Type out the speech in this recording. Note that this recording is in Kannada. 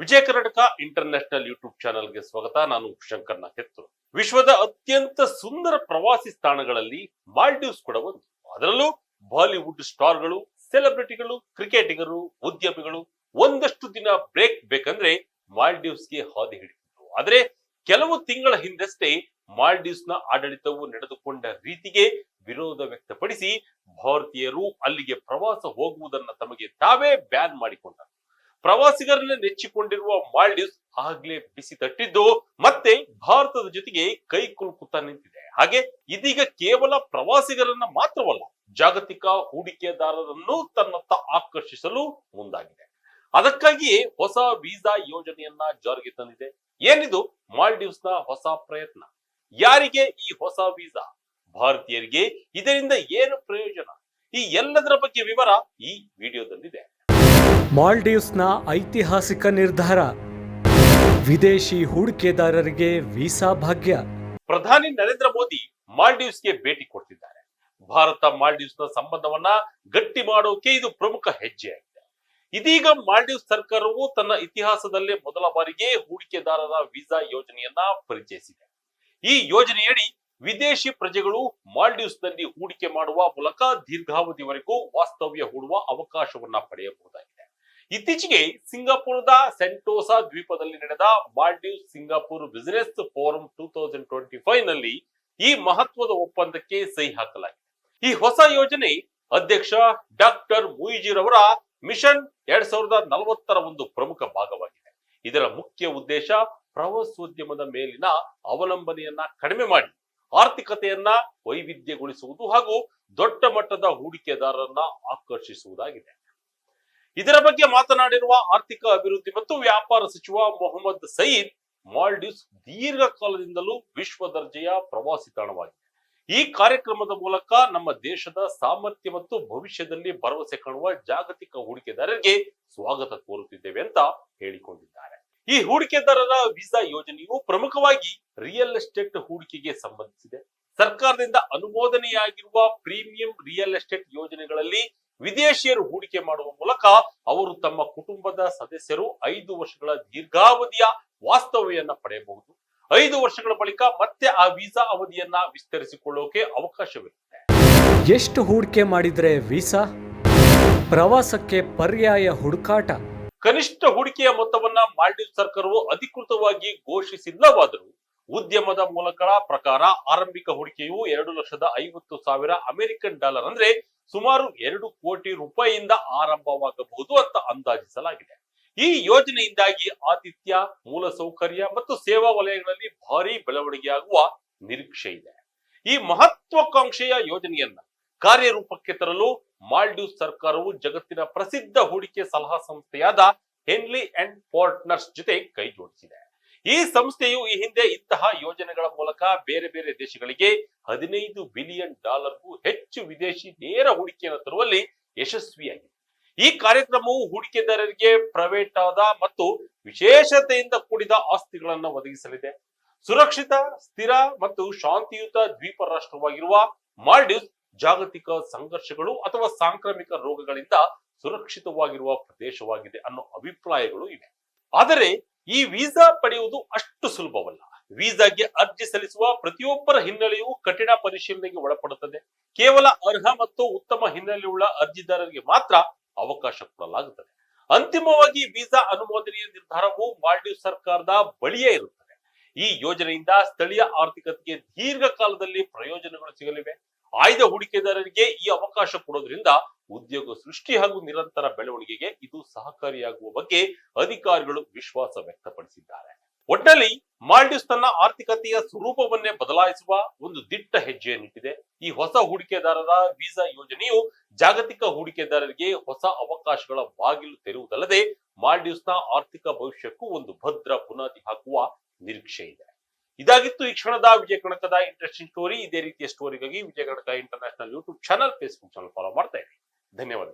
ವಿಜಯ ಕರ್ನಾಟಕ ಇಂಟರ್ನ್ಯಾಷನಲ್ ಯೂಟ್ಯೂಬ್ ಚಾನೆಲ್ಗೆ ಸ್ವಾಗತ. ನಾನು ಶಂಕರ್ ನಾಕೆತ್ತು ವಿಶ್ವದ ಅತ್ಯಂತ ಸುಂದರ ಪ್ರವಾಸಿ ತಾಣಗಳಲ್ಲಿ ಮಾಲ್ಡೀವ್ಸ್ ಕೂಡ ಒಂದು. ಅದರಲ್ಲೂ ಬಾಲಿವುಡ್ ಸ್ಟಾರ್ಗಳು, ಸೆಲೆಬ್ರಿಟಿಗಳು, ಕ್ರಿಕೆಟಿಗರು, ಉದ್ಯಮಿಗಳು ಒಂದಷ್ಟು ದಿನ ಬ್ರೇಕ್ ಬೇಕಂದ್ರೆ ಮಾಲ್ಡೀವ್ಸ್ಗೆ ಹಾದಿ ಹಿಡಿತಿದ್ರು. ಆದ್ರೆ ಕೆಲವು ತಿಂಗಳ ಹಿಂದಷ್ಟೇ ಮಾಲ್ಡೀವ್ಸ್ನ ಆಡಳಿತವು ನಡೆದುಕೊಂಡ ರೀತಿಗೆ ವಿರೋಧ ವ್ಯಕ್ತಪಡಿಸಿ ಭಾರತೀಯರು ಅಲ್ಲಿಗೆ ಪ್ರವಾಸ ಹೋಗುವುದನ್ನ ತಮಗೆ ತಾವೇ ಬ್ಯಾನ್ ಮಾಡಿಕೊಂಡರು. ಪ್ರವಾಸಿಗರನ್ನ ನೆಚ್ಚಿಕೊಂಡಿರುವ ಮಾಲ್ಡೀವ್ಸ್ ಆಗ್ಲೇ ಬಿಸಿ ತಟ್ಟಿದ್ದು, ಮತ್ತೆ ಭಾರತದ ಜೊತೆಗೆ ಕೈ ಕುಲುಕುತ್ತಾ ನಿಂತಿದೆ. ಹಾಗೆ ಇದೀಗ ಕೇವಲ ಪ್ರವಾಸಿಗರನ್ನ ಮಾತ್ರವಲ್ಲ, ಜಾಗತಿಕ ಹೂಡಿಕೆದಾರರನ್ನು ತನ್ನತ್ತ ಆಕರ್ಷಿಸಲು ಮುಂದಾಗಿದೆ. ಅದಕ್ಕಾಗಿಯೇ ಹೊಸ ವೀಸಾ ಯೋಜನೆಯನ್ನ ಜಾರಿಗೆ ತಂದಿದೆ. ಏನಿದು? ಮಾಲ್ಡೀವ್ಸ್ನ ಹೊಸ ಪ್ರಯತ್ನ. ಯಾರಿಗೆ ಈ ಹೊಸ ವೀಸಾ? ಭಾರತೀಯರಿಗೆ. ಇದರಿಂದ ಏನು ಪ್ರಯೋಜನ? ಈ ಎಲ್ಲದರ ಬಗ್ಗೆ ವಿವರ ಈ ವಿಡಿಯೋದಲ್ಲಿದೆ. ಮಾಲ್ಡೀವ್ಸ್ನ ಐತಿಹಾಸಿಕ ನಿರ್ಧಾರ. ವಿದೇಶಿ ಹೂಡಿಕೆದಾರರಿಗೆ ವೀಸಾ ಭಾಗ್ಯ. ಪ್ರಧಾನಿ ನರೇಂದ್ರ ಮೋದಿ ಮಾಲ್ಡೀವ್ಸ್ಗೆ ಭೇಟಿ ಕೊಡ್ತಿದ್ದಾರೆ. ಭಾರತ ಮಾಲ್ಡೀವ್ಸ್ನ ಸಂಬಂಧವನ್ನ ಗಟ್ಟಿ ಮಾಡೋಕೆ ಇದು ಪ್ರಮುಖ ಹೆಜ್ಜೆಯಾಗಿದೆ ಇದೀಗ ಮಾಲ್ಡೀವ್ಸ್ ಸರ್ಕಾರವು ತನ್ನ ಇತಿಹಾಸದಲ್ಲೇ ಮೊದಲ ಬಾರಿಗೆ ಹೂಡಿಕೆದಾರರ ವೀಸಾ ಯೋಜನೆಯನ್ನ ಪರಿಚಯಿಸಿದೆ. ಈ ಯೋಜನೆಯಡಿ ವಿದೇಶಿ ಪ್ರಜೆಗಳು ಮಾಲ್ಡೀವ್ಸ್ನಲ್ಲಿ ಹೂಡಿಕೆ ಮಾಡುವ ಮೂಲಕ ದೀರ್ಘಾವಧಿವರೆಗೂ ವಾಸ್ತವ್ಯ ಹೂಡುವ ಅವಕಾಶವನ್ನ ಪಡೆಯಬಹುದಾಗಿದೆ. ಇತ್ತೀಚೆಗೆ ಸಿಂಗಾಪುರದ ಸೆಂಟೋಸಾ ದ್ವೀಪದಲ್ಲಿ ನಡೆದ Maldives Singapore business forum two thousand twenty ಫೈವ್ನಲ್ಲಿ ಈ ಮಹತ್ವದ ಒಪ್ಪಂದಕ್ಕೆ ಸಹಿ ಹಾಕಲಾಗಿದೆ. ಈ ಹೊಸ ಯೋಜನೆ ಅಧ್ಯಕ್ಷ ಡಾಕ್ಟರ್ ಮುಯಿಜಿರವರ ಮಿಷನ್ ಎರಡ್ ಸಾವಿರದ ನಲವತ್ತರ ಒಂದು ಪ್ರಮುಖ ಭಾಗವಾಗಿದೆ. ಇದರ ಮುಖ್ಯ ಉದ್ದೇಶ ಪ್ರವಾಸೋದ್ಯಮದ ಮೇಲಿನ ಅವಲಂಬನೆಯನ್ನ ಕಡಿಮೆ ಮಾಡಿ, ಆರ್ಥಿಕತೆಯನ್ನ ವೈವಿಧ್ಯಗೊಳಿಸುವುದು ಹಾಗೂ ದೊಡ್ಡ ಮಟ್ಟದ ಹೂಡಿಕೆದಾರರನ್ನ ಆಕರ್ಷಿಸುವುದಾಗಿದೆ. ಇದರ ಬಗ್ಗೆ ಮಾತನಾಡಿರುವ ಆರ್ಥಿಕ ಅಭಿವೃದ್ಧಿ ಮತ್ತು ವ್ಯಾಪಾರ ಸಚಿವ ಮೊಹಮ್ಮದ್ ಸಯೀದ್ ಮಾಲ್ಡೀವ್ಸ್ ದೀರ್ಘಕಾಲದಿಂದಲೂ ವಿಶ್ವ ದರ್ಜೆಯ ಪ್ರವಾಸಿ ತಾಣವಾಗಿದೆ. ಈ ಕಾರ್ಯಕ್ರಮದ ಮೂಲಕ ನಮ್ಮ ದೇಶದ ಸಾಮರ್ಥ್ಯ ಮತ್ತು ಭವಿಷ್ಯದಲ್ಲಿ ಭರವಸೆ ಕಾಣುವ ಜಾಗತಿಕ ಹೂಡಿಕೆದಾರರಿಗೆ ಸ್ವಾಗತ ಕೋರುತ್ತಿದ್ದೇವೆ ಅಂತ ಹೇಳಿಕೊಂಡಿದ್ದಾರೆ. ಈ ಹೂಡಿಕೆದಾರರ ವೀಸಾ ಯೋಜನೆಯು ಪ್ರಮುಖವಾಗಿ ರಿಯಲ್ ಎಸ್ಟೇಟ್ ಹೂಡಿಕೆಗೆ ಸಂಬಂಧಿಸಿದೆ. ಸರ್ಕಾರದಿಂದ ಅನುಮೋದನೆಯಾಗಿರುವ ಪ್ರೀಮಿಯಂ ರಿಯಲ್ ಎಸ್ಟೇಟ್ ಯೋಜನೆಗಳಲ್ಲಿ ವಿದೇಶಿಯರು ಹೂಡಿಕೆ ಮಾಡುವ ಮೂಲಕ ಅವರು ತಮ್ಮ ಕುಟುಂಬದ ಸದಸ್ಯರು ಐದು ವರ್ಷಗಳ ದೀರ್ಘಾವಧಿಯ ವಾಸ್ತವ್ಯವನ್ನು ಪಡೆಯಬಹುದು. ಐದು ವರ್ಷಗಳ ಬಳಿಕ ಮತ್ತೆ ಆ ವೀಸಾ ಅವಧಿಯನ್ನ ವಿಸ್ತರಿಸಿಕೊಳ್ಳೋಕೆ ಅವಕಾಶವಿರುತ್ತೆ. ಎಷ್ಟು ಹೂಡಿಕೆ ಮಾಡಿದ್ರೆ ವೀಸಾ? ಪ್ರವಾಸಕ್ಕೆ ಪರ್ಯಾಯ ಹುಡುಕಾಟ? ಕನಿಷ್ಠ ಹೂಡಿಕೆಯ ಮೊತ್ತವನ್ನ ಮಾಲ್ಡೀವ್ ಸರ್ಕಾರವು ಅಧಿಕೃತವಾಗಿ ಘೋಷಿಸಿಲ್ಲವಾದರೂ ಉದ್ಯಮದ ಮೂಲಗಳ ಪ್ರಕಾರ ಆರಂಭಿಕ ಹೂಡಿಕೆಯು ಎರಡು ಲಕ್ಷದ ಐವತ್ತು ಸಾವಿರ ಅಮೆರಿಕನ್ ಡಾಲರ್ ಅಂದ್ರೆ ಸುಮಾರು ಎರಡು ಕೋಟಿ ರೂಪಾಯಿಯಿಂದ ಆರಂಭವಾಗಬಹುದು ಅಂತ ಅಂದಾಜಿಸಲಾಗಿದೆ. ಈ ಯೋಜನೆಯಿಂದಾಗಿ ಆತಿಥ್ಯ, ಮೂಲಸೌಕರ್ಯ ಮತ್ತು ಸೇವಾ ವಲಯಗಳಲ್ಲಿ ಭಾರಿ ಬೆಳವಣಿಗೆಯಾಗುವ ನಿರೀಕ್ಷೆ ಇದೆ. ಈ ಮಹತ್ವಾಕಾಂಕ್ಷೆಯ ಯೋಜನೆಯನ್ನ ಕಾರ್ಯರೂಪಕ್ಕೆ ತರಲು ಮಾಲ್ಡೀವ್ ಸರ್ಕಾರವು ಜಗತ್ತಿನ ಪ್ರಸಿದ್ಧ ಹೂಡಿಕೆ ಸಲಹಾ ಸಂಸ್ಥೆಯಾದ ಹೆನ್ಲಿ ಅಂಡ್ ಪಾರ್ಟ್ನರ್ಸ್ ಜೊತೆ ಕೈ ಜೋಡಿಸಿದೆ ಈ ಸಂಸ್ಥೆಯು ಈ ಹಿಂದೆ ಇಂತಹ ಯೋಜನೆಗಳ ಮೂಲಕ ಬೇರೆ ಬೇರೆ ದೇಶಗಳಿಗೆ ಹದಿನೈದು ಬಿಲಿಯನ್ ಡಾಲರ್ಗೂ ಹೆಚ್ಚು ವಿದೇಶಿ ನೇರ ಹೂಡಿಕೆಯನ್ನು ತರುವಲ್ಲಿ ಯಶಸ್ವಿಯಾಗಿದೆ. ಈ ಕಾರ್ಯಕ್ರಮವು ಹೂಡಿಕೆದಾರರಿಗೆ ಪ್ರೈವೇಟ್ ಆದ ಮತ್ತು ವಿಶೇಷತೆಯಿಂದ ಕೂಡಿದ ಆಸ್ತಿಗಳನ್ನು ಒದಗಿಸಲಿದೆ. ಸುರಕ್ಷಿತ, ಸ್ಥಿರ ಮತ್ತು ಶಾಂತಿಯುತ ದ್ವೀಪ ರಾಷ್ಟ್ರವಾಗಿರುವ ಮಾಲ್ಡೀವ್ಸ್ ಜಾಗತಿಕ ಸಂಘರ್ಷಗಳು ಅಥವಾ ಸಾಂಕ್ರಾಮಿಕ ರೋಗಗಳಿಂದ ಸುರಕ್ಷಿತವಾಗಿರುವ ಪ್ರದೇಶವಾಗಿದೆ ಅನ್ನೋ ಅಭಿಪ್ರಾಯಗಳು ಇವೆ. ಆದರೆ ಈ ವೀಸಾ ಪಡೆಯುವುದು ಅಷ್ಟು ಸುಲಭವಲ್ಲ. ವೀಸಾಗೆ ಅರ್ಜಿ ಸಲ್ಲಿಸುವ ಪ್ರತಿಯೊಬ್ಬರ ಹಿನ್ನೆಲೆಯೂ ಕಠಿಣ ಪರಿಶೀಲನೆಗೆ ಒಳಪಡುತ್ತದೆ. ಕೇವಲ ಅರ್ಹ ಮತ್ತು ಉತ್ತಮ ಹಿನ್ನೆಲೆಯುಳ್ಳ ಅರ್ಜಿದಾರರಿಗೆ ಮಾತ್ರ ಅವಕಾಶ ಕೊಡಲಾಗುತ್ತದೆ. ಅಂತಿಮವಾಗಿ ವೀಸಾ ಅನುಮೋದನೆಯ ನಿರ್ಧಾರವು ಮಾಲ್ಡೀವ್ ಸರ್ಕಾರದ ಬಳಿಯೇ ಇರುತ್ತದೆ. ಈ ಯೋಜನೆಯಿಂದ ಸ್ಥಳೀಯ ಆರ್ಥಿಕತೆಗೆ ದೀರ್ಘಕಾಲದಲ್ಲಿ ಪ್ರಯೋಜನಗಳು ಸಿಗಲಿವೆ. ಆಯ್ದ ಹೂಡಿಕೆದಾರರಿಗೆ ಈ ಅವಕಾಶ ಕೊಡೋದ್ರಿಂದ ಉದ್ಯೋಗ ಸೃಷ್ಟಿ ಹಾಗೂ ನಿರಂತರ ಬೆಳವಣಿಗೆಗೆ ಇದು ಸಹಕಾರಿಯಾಗುವ ಬಗ್ಗೆ ಅಧಿಕಾರಿಗಳು ವಿಶ್ವಾಸ ವ್ಯಕ್ತಪಡಿಸಿದ್ದಾರೆ. ಒಟ್ಟಿನಲ್ಲಿ ಮಾಲ್ಡೀವ್ಸ್ ತನ್ನ ಆರ್ಥಿಕತೆಯ ಸ್ವರೂಪವನ್ನೇ ಬದಲಾಯಿಸುವ ಒಂದು ದಿಟ್ಟ ಹೆಜ್ಜೆಯನ್ನಿಟ್ಟಿದೆ. ಈ ಹೊಸ ಹೂಡಿಕೆದಾರರ ವೀಸಾ ಯೋಜನೆಯು ಜಾಗತಿಕ ಹೂಡಿಕೆದಾರರಿಗೆ ಹೊಸ ಅವಕಾಶಗಳ ಬಾಗಿಲು ತೆರೆಯುವುದಲ್ಲದೆ ಮಾಲ್ಡೀವ್ಸ್ನ ಆರ್ಥಿಕ ಭವಿಷ್ಯಕ್ಕೂ ಒಂದು ಭದ್ರ ಬುನಾದಿ ಹಾಕುವ ನಿರೀಕ್ಷೆ ಇದೆ. ಇದಾಗಿತ್ತು ಈ ಕ್ಷಣದ ವಿಜಯ ಕಣಕದ ಇಂಟ್ರೆಸ್ಟಿಂಗ್ ಸ್ಟೋರಿ. ಇದೇ ರೀತಿಯ ಸ್ಟೋರಿಗಾಗಿ Vijaya Karnataka international YouTube channel, Facebook channel follow ಮಾಡ್ತಾ ಇರಿ. धन्यवाद.